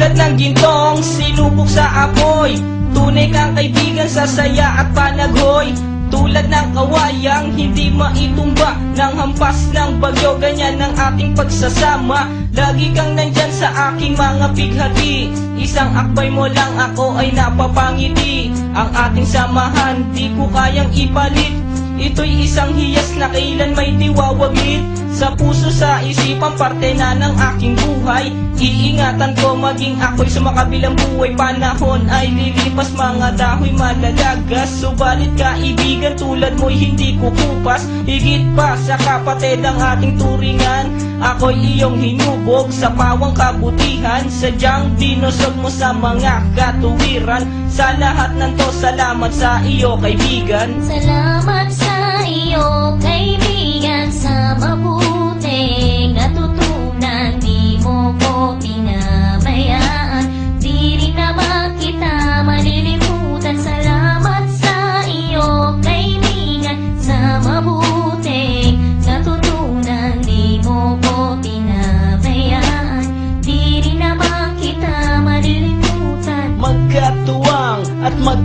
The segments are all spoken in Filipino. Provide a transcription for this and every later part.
Tulad ng gintong sinubok sa apoy. Tunay kang kaibigan sa saya at panaghoy. Tulad ng kawayang hindi maitumba. Ng hampas ng bagyo Ganyan ang ating pagsasama. Lagi kang nandyan sa aking mga bighati Isang akbay mo lang ako ay napapangiti. Ang ating samahan di ko kayang ipalit. Ito'y isang hiyas na kailan may diwawaglit Sa puso sa isipan parte na ng aking buhay. Iingatan ko maging ako'y sa makabilang buhay. Panahon ay lilipas mga dahoy malalagas. Subalit kaibigan tulad mo'y hindi kukupas. Higit pa sa kapatid ang ating turingan. Ako'y iyong hinubog sa pawang kabutihan. Sadyang dinusog mo sa mga katuwiran. Sa lahat ng to salamat sa iyo kaibigan. Salamat sa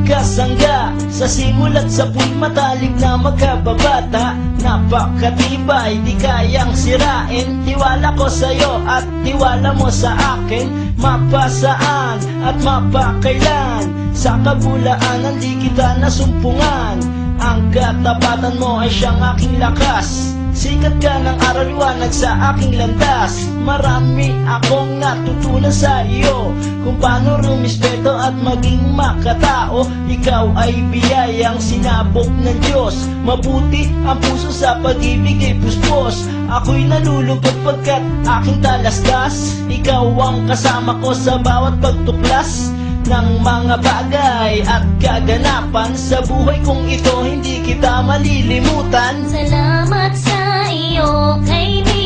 at magkasangga Sa simulat sa puy matalik na magkababata. Napakatibay, di kayang sirain. Tiwala ko sa'yo at tiwala mo sa akin. Mapasaan at mapakailan Sa kabulaanan di kita nasumpungan. Ang katapatan mo ay siyang aking lakas Sikat ka ng araw liwanag sa aking landas. Marami akong natutunan sa iyo. Kung paano rumispeto at maging makatao Ikaw ay biyayang sinabok ng Diyos. Mabuti ang puso sa pag-ibig ay puspos. Ako'y nalulungkot pagkat aking talastas Ikaw ang kasama ko sa bawat pagtuklas ng mga bagay at kaganapan Sa buhay kong ito hindi kita malilimutan. Salamat sa iyo, kaibigan,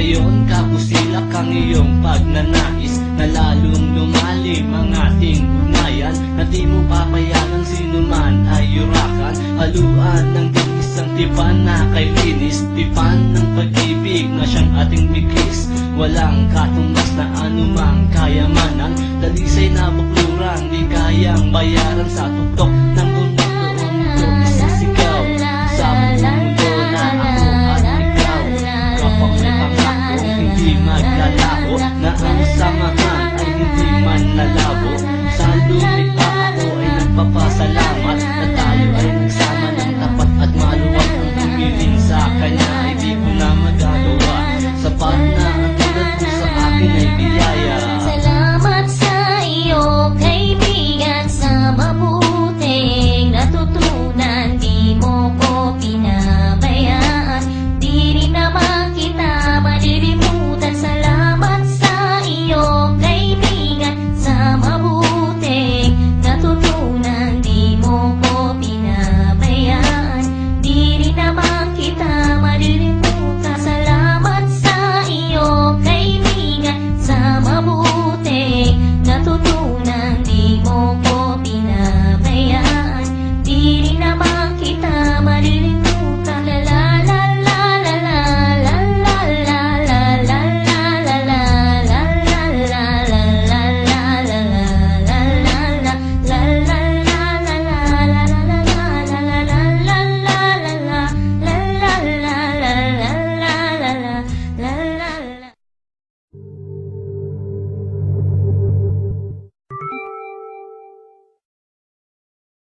batis Gayon kabusilak ang iyong pagnanais Na lalong lumalim ang ating ugnayan. Na di mo papayagan sino man ay yurakan. Haluan ng din isang tipan na kay linis Tipan ng pag-ibig na siyang ating biglis. Walang katumbas na anumang kayamanan. Dalisay na bukluran di kayang bayaran sa tuktok